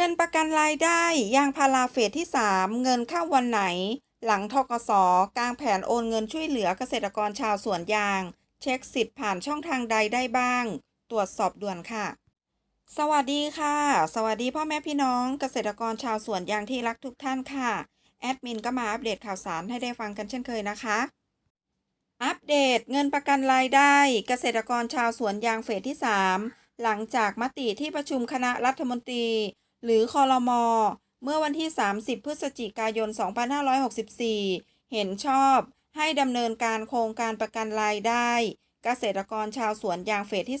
เงินประกันรายได้ยางพาราเฟสที่ 3 เงินเข้าวันไหน หลังทกสกลางแผนโอนเงินช่วยเหลือเกษตรกรชาวสวนยาง เช็คสิทธิ์ผ่านช่องทางใดได้บ้าง ตรวจสอบด่วนค่ะ สวัสดีค่ะ สวัสดีพ่อแม่พี่น้องเกษตรกรชาวสวนยางที่รักทุกท่านค่ะ แอดมินก็มาอัปเดตข่าวสารให้ได้ฟังกันเช่นเคยนะคะ อัปเดตเงินประกันรายได้ เกษตรกรชาวสวนยางเฟสที่ 3 หลังจากมติที่ประชุมคณะรัฐมนตรี หรือคอรมอเมื่อวันที่ 30 พฤศจิกายน 2564 เห็นชอบให้ดำเนินการโครงการประกันรายได้ เกษตรกรชาวสวนยางเฟสที่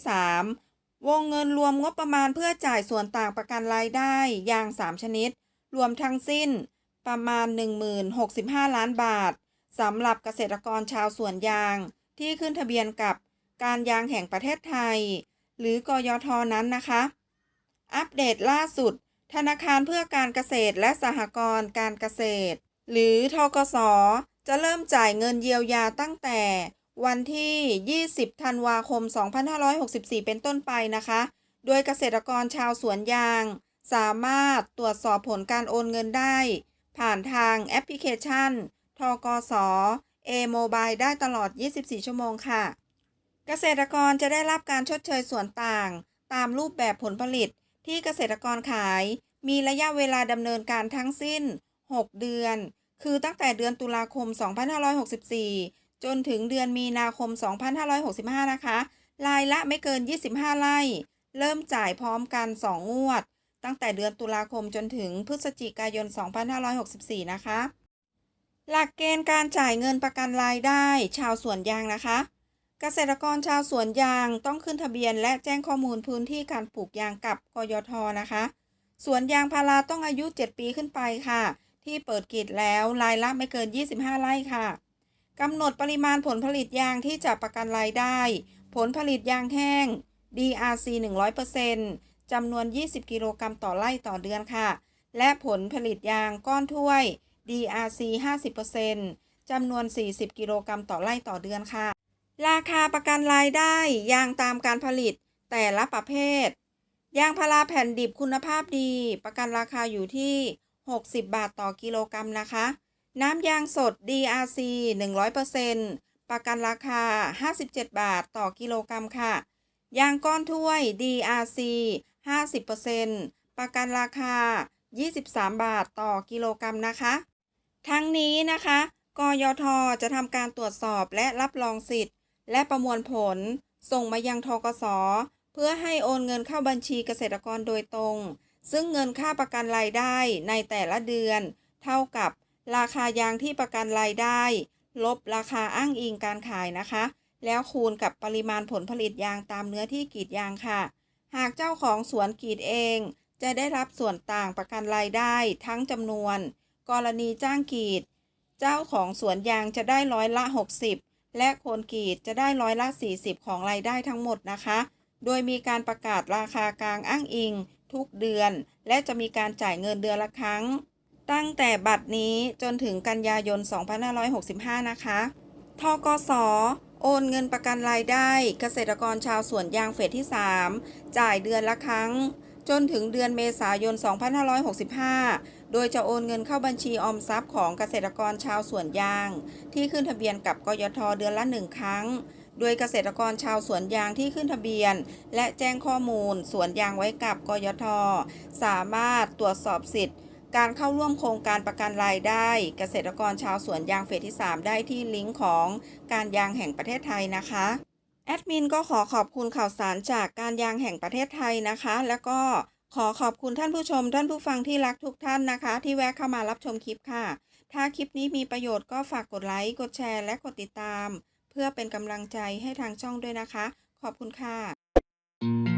3 วงเงินรวมงบประมาณเพื่อจ่ายส่วนต่างประกันรายได้ยาง 3 ชนิด รวมทั้งสิ้นประมาณ 1065 ล้านบาทสำหรับเกษตรกรชาวสวนยางที่ขึ้นทะเบียนกับการยางแห่งประเทศไทย หรือกยทนั้นนะคะ อัปเดตล่าสุด ธนาคารเพื่อการเกษตรและสหกรณ์การเกษตร หรือทกส จะเริ่มจ่ายเงินเยียวยาตั้งแต่วันที่ 20 ธันวาคม 2564 เป็นต้นไปนะคะ โดยเกษตรกรชาวสวนยาง สามารถตรวจสอบผลการโอนเงินได้ ผ่านทางแอปพลิเคชัน ทกส A-Mobile ได้ตลอด 24 ชั่วโมงค่ะ เกษตรกรจะได้รับการชดเชยส่วนต่าง ตามรูปแบบผลผลิต ที่เกษตรกรขาย มีระยะเวลาดำเนินการทั้งสิ้น 6 เดือน คือตั้งแต่เดือนตุลาคม 2564 จนถึงเดือนมีนาคม 2565 นะคะรายละไม่เกิน 25 ไร่ เริ่มจ่ายพร้อมกัน 2 งวด ตั้งแต่เดือนตุลาคมจนถึงพฤศจิกายน 2564 นะคะ หลักเกณฑ์การจ่ายเงินประกันรายได้ ชาวสวนยางนะคะ เกษตรกรชาวสวนยางต้องขึ้นทะเบียน และแจ้งข้อมูลพื้นที่การปลูกยางกับกยทนะคะ สวนยางพาราต้องอายุ 7 ปีขึ้นไปค่ะ ที่เปิดกรีดแล้วรายละไม่เกิน 25 ไร่ค่ะกำหนดปริมาณผลผลิตยางที่จะประกันรายได้ ผลผลิตยางแห้ง DRC 100%จำนวน 20 กิโลกรัมต่อไร่ต่อเดือนค่ะ และผลผลิตยางก้อนถ้วย DRC 50%จำนวน 40 กิโลกรัมต่อไร่ต่อเดือนค่ะ ราคาประกันรายได้ยางตามการผลิตแต่ละประเภท ยางพาราแผ่นดิบคุณภาพดี ประกันราคาอยู่ที่ 60 บาทต่อกิโลกรัมนะคะ น้ำยางสด DRC 100%ประกันราคา 57 บาทต่อกิโลกรัมค่ะ ยางก้อนถ้วย DRC 50%ประกันราคา 23 บาทต่อกิโลกรัมนะคะ ทั้งนี้นะคะ กยทจะทำการตรวจสอบและรับรองสิทธิ และประมวลผล ส่งมายังทกส เพื่อให้โอนเงินเข้าบัญชีเกษตรกรโดยตรง ซึ่งเงินค่าประกันรายได้ในแต่ละเดือน เท่ากับราคายางที่ประกันรายได้ ลบราคาอ้างอิงการขายนะคะ แล้วคูณกับปริมาณผลผลิตยางตามเนื้อที่กรีดยางค่ะ หากเจ้าของสวนกรีดเอง จะได้รับส่วนต่างประกันรายได้ทั้งจำนวน กรณีจ้างกรีด เจ้าของสวนยางจะได้ร้อยละ 60 และคนกรีดจะได้ร้อยละ 40 ของรายได้ทั้งหมดนะคะ โดยมีการประกาศราคากลางอ้างอิง ทุกเดือน และจะมีการจ่ายเงินเดือนละครั้ง ตั้งแต่บัดนี้จนถึงกันยายน 2565 นะคะทกสโอนเงินประกันรายได้ เกษตรกรชาวสวนยางเฟสที่ 3 จ่ายเดือนละครั้ง จนถึงเดือนเมษายน 2565 โดยจะโอนเงินเข้าบัญชีออมทรัพย์ของเกษตรกรชาวสวนยาง ที่ขึ้นทะเบียนกับกยทเดือนละหนึ่งครั้ง โดยเกษตรกรชาวสวนยางที่ขึ้นทะเบียน และแจ้งข้อมูลสวนยางไว้กับกยทสามารถตรวจสอบสิทธิ์ การเข้าร่วมโครงการประกันรายได้ เกษตรกรชาวสวนยางเฟสที่ 3 ได้ที่ลิงก์ของการยางแห่งประเทศไทยนะคะ แอดมินก็ขอขอบคุณข่าวสารจากการยางแห่งประเทศไทยนะคะ แล้วก็ขอขอบคุณท่านผู้ชมท่านผู้ฟังที่รักทุกท่านนะคะ ที่แวะเข้ามารับชมคลิปค่ะ ถ้าคลิปนี้มีประโยชน์ก็ฝากกดไลค์กดแชร์และกดติดตาม เพื่อเป็นกำลังใจให้ทางช่องด้วยนะคะ ขอบคุณค่ะ